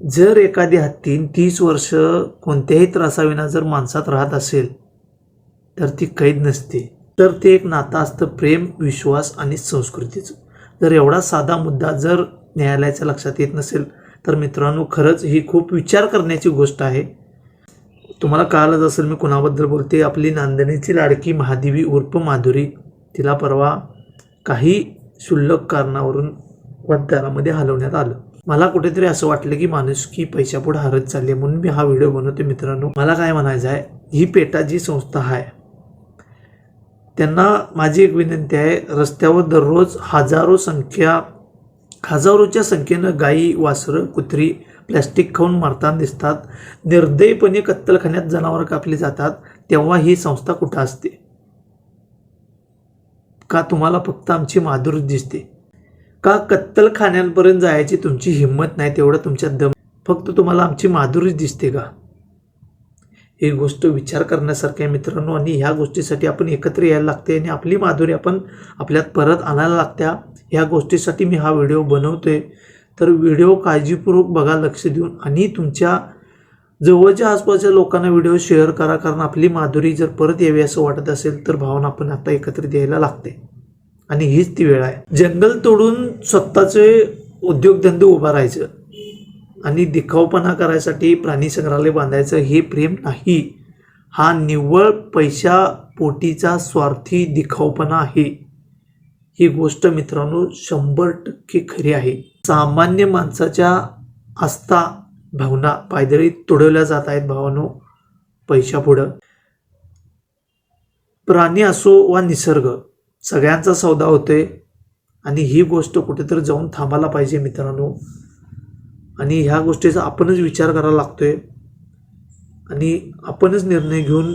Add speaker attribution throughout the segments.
Speaker 1: जर एखादी हत्तीन तीस वर्ष कोणत्याही त्रासाविना जर माणसात राहत असेल तर ती कैद नसते. तर ते एक नातं असतं प्रेम विश्वास आणि संस्कृतीचं. जर एवढा साधा मुद्दा जर न्यायालयाच्या लक्षात येत नसेल तर मित्रांनो खरंच ही खूप विचार करण्याची गोष्ट आहे. तुम्हाला कळालंच असेल मी कुणाबद्दल बोलते? आपली नांदणीची लाडकी महादेवी उर्फ माधुरी तिला परवा काही क्षुल्लक कारणावरून मतदारामध्ये हलवण्यात आलं. मला कुठेतरी असं वाटलं की माणूस की पैशापुढे हरत चालली आहे म्हणून मी हा व्हिडिओ बनवतो मित्रांनो. मला काय म्हणायचं आहे ही पेटा जी संस्था आहे त्यांना माझी एक विनंती आहे रस्त्यावर दररोज हजारो संख्या हजारोच्या संख्येनं गायी वासरं कुत्री प्लॅस्टिक खाऊन मारताना दिसतात. निर्दयपणे कत्तलखान्यात जनावरं कापली जातात तेव्हा ही संस्था कुठं असते? का तुम्हाला फक्त आमची माधुरी दिसते? का कत्तलखान्यांपर्यंत जायची तुमची हिंमत नाही तेवढं तुमच्या दम फक्त तुम्हाला आमची माधुरीच दिसते का? ही गोष्ट विचार करण्यासारखी आहे मित्रांनो आणि ह्या गोष्टीसाठी आपण एकत्र यायला लागते आणि आपली माधुरी आपण आपल्यात परत आणायला लागत्या. ह्या गोष्टीसाठी मी हा व्हिडिओ बनवतोय. तर व्हिडिओ काळजीपूर्वक बघा लक्ष देऊन आणि तुमच्या जवळच्या आसपासच्या लोकांना व्हिडिओ शेअर करा. कारण आपली माधुरी जर परत यावी असं वाटत असेल तर भावना आपण आता एकत्रित यायला लागते. आणि हीच ती वेळ आहे. जंगल तोडून स्वतःचे उद्योगधंदे उभा राहायचं आणि दिखावपणा करायसाठी प्राणी संग्रहालय बांधायचं हे प्रेम नाही. हा निव्वळ पैशा पोटीचा स्वार्थी दिखावपणा आहे. ही गोष्ट मित्रांनो शंभर टक्के खरी आहे. सामान्य माणसाच्या आस्था भावना पायदळी तुडवल्या जात आहेत भावानो पैशापुढं. प्राणी असो वा निसर्ग सगळ्यांचा सौदा होतोय आणि ही गोष्ट कुठेतरी जाऊन थांबायला पाहिजे मित्रांनो. आणि ह्या गोष्टीचा आपणच विचार करायला लागतोय. आणि आपणच निर्णय घेऊन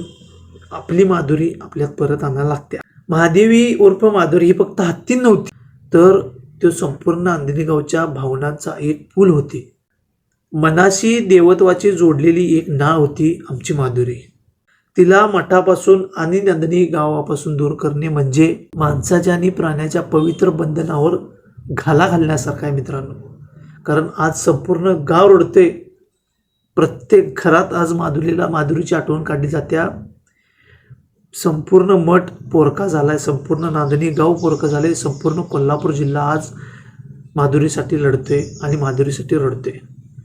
Speaker 1: आपली माधुरी आपल्यात परत आणायला लागते महादेवी उर्फ माधुरी ही फक्त हत्ती नव्हती तर तो संपूर्ण अंधनी गावच्या भावनांचा एक पूल होती. मनाशी देवत्वाची जोडलेली एक नाळ होती आमची माधुरी. तिला मठापासून आणि नंदनी गावापासून दूर करणे म्हणजे माणसाच्या आणि प्राण्याच्या पवित्र बंधनावर घाला घालण्यासारखा आहे मित्रांनो. कारण आज संपूर्ण गाव रडते प्रत्येक घरात आज माधुरीला माधुरीची आठवण काढली जात्या संपूर्ण मठ पोरका झाला आहे संपूर्ण नांदणी गाव पोरका झाले संपूर्ण कोल्हापूर जिल्हा आज माधुरीसाठी लढतोय आणि माधुरीसाठी रडतोय.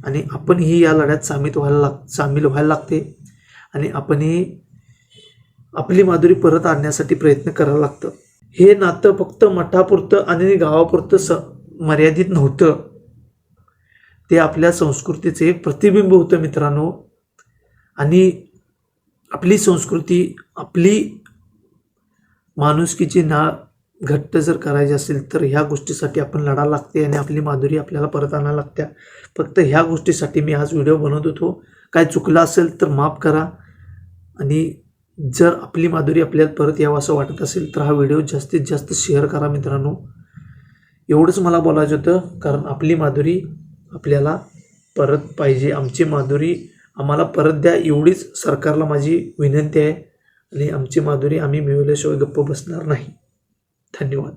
Speaker 1: आणि आपणही या लढ्यात सामील व्हायला लाग सामील व्हायला लागते. आणि आपणही आपली माधुरी परत आणण्यासाठी प्रयत्न करावं लागतं. हे नातं फक्त मठापुरतं आणि गावापुरतं स मर्यादित नव्हतं. ते आपल्या संस्कृतीचे एक प्रतिबिंब होतं मित्रांनो. आणि आपली संस्कृती आपली माणुसकीची ना घट्ट जर करायची असेल तर ह्या गोष्टीसाठी आपण लढा लागते आणि आपली माधुरी आपल्याला परत आणायला लागत्या. फक्त ह्या गोष्टीसाठी मी आज व्हिडिओ बनवत होतो. काय चुकलं असेल तर माफ करा. आणि जर आपली माधुरी आपल्याला परत यावं असं वाटत असेल तर हा व्हिडिओ जास्तीत जास्त शेअर करा मित्रांनो. एवढंच मला बोलायचं होतं कारण आपली माधुरी आपल्याला परत पाहिजे. आमची माधुरी आम्हाला परत द्या एवढीच सरकारला माझी विनंती आहे. आणि आमची माधुरी आम्ही मिळवल्याशिवाय गप्प बसणार नाही. धन्यवाद.